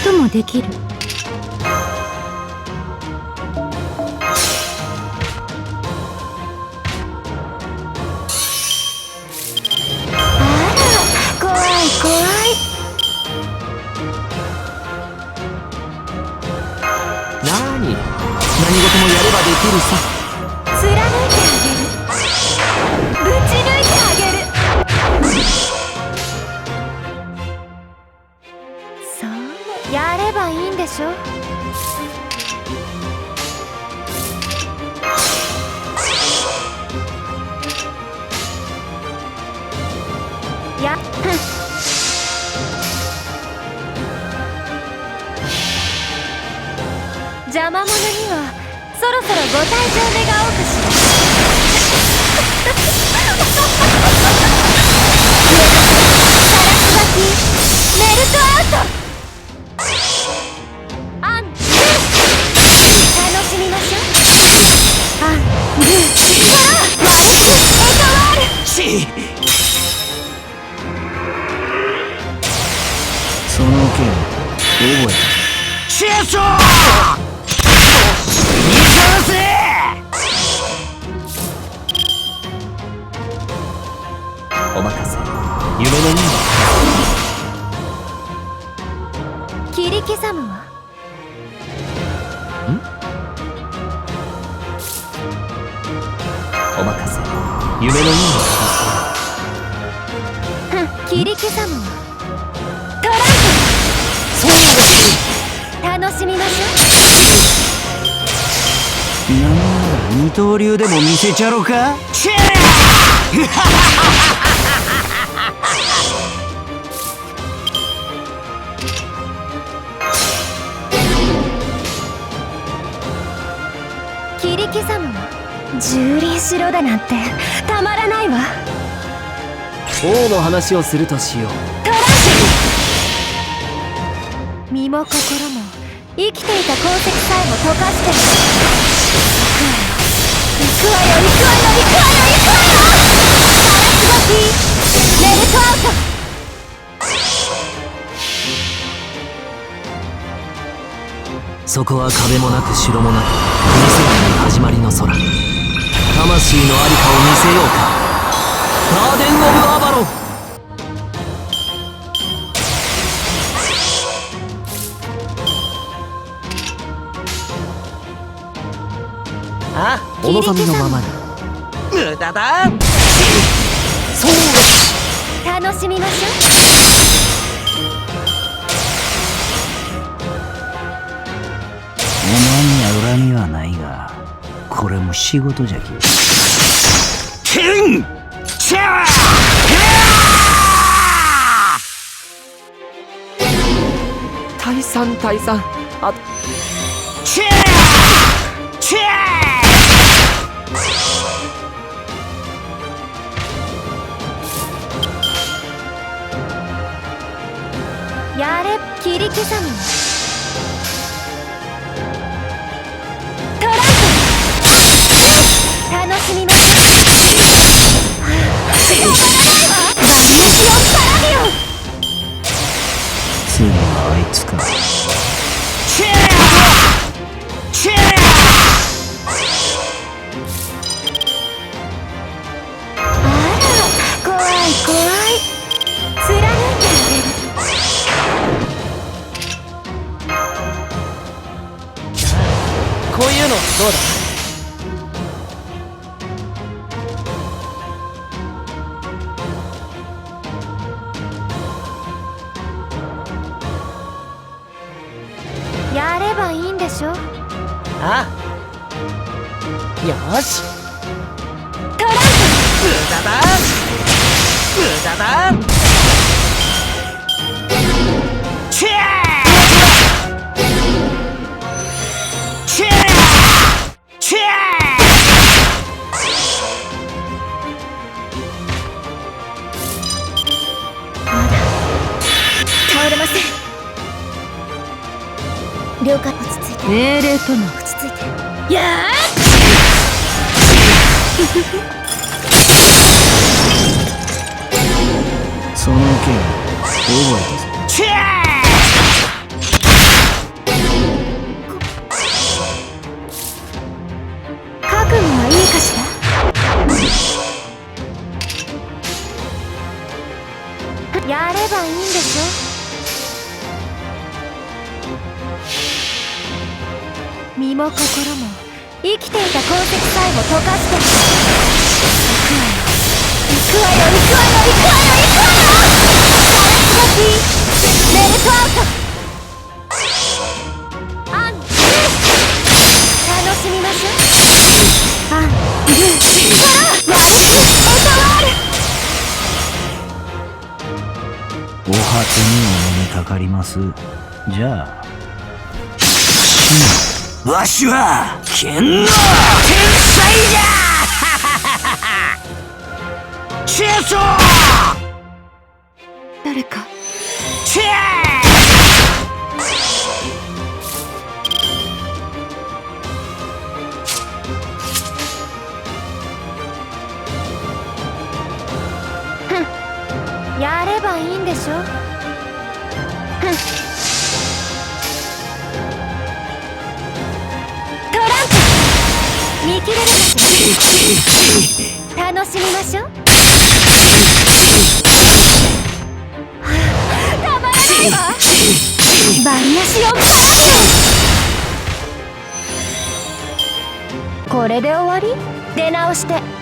こともできる。邪魔者にはそろそろご退場願おうかしらガラス巻きメルトアウトアングー楽しみましょうアングーさあワレスエトワールしその件覚えたシェソー！お任せ。夢の任切り刻むわ。お任せ。夢の任ふん切り刻むわ。トラ楽しみましなんなら二刀流でも見せちゃろか？チェ切り刻むわ蹂躙しろだなんてたまらないわ。王の話をするとしよう。トランプ身も心も生きていた痕跡さえも溶かしてるわよ行くわよ行くわよ行くわよ行くわよガラス巻きメルトアウトそこは壁もなく城もなく見せない始まりの空魂のありかを見せようかガーデン・オブ・アバロン望みのままに。無駄だ。そう。楽しみましょお前には恨みはないがこれも仕事じゃき。ケンチャー。退散退散。あ刻むわトランプ。楽しみましょう止まらないわバニュシオンパラディオン次はあいつかればいいんでしょ？ああよし。トラン無駄だ。無駄だ。チェー了解。落ち着いて。命令とも落ち着いて。やー。その剣覚えたぞチェーやればいいんでしょ？身も心も生きていた痕跡さえも溶かして行くわよ行くわよ行くわよ行くわよ行くわよガラスがピーメルトアウトアングー楽しみましょうアングーからワルスエトワールお初にお目にかかります。じゃあ。わしは剣の天才じゃ。チェソ誰か。チェや楽しみましょう。たまらないわ。バリアシオンバラストこれで終わり？出直して。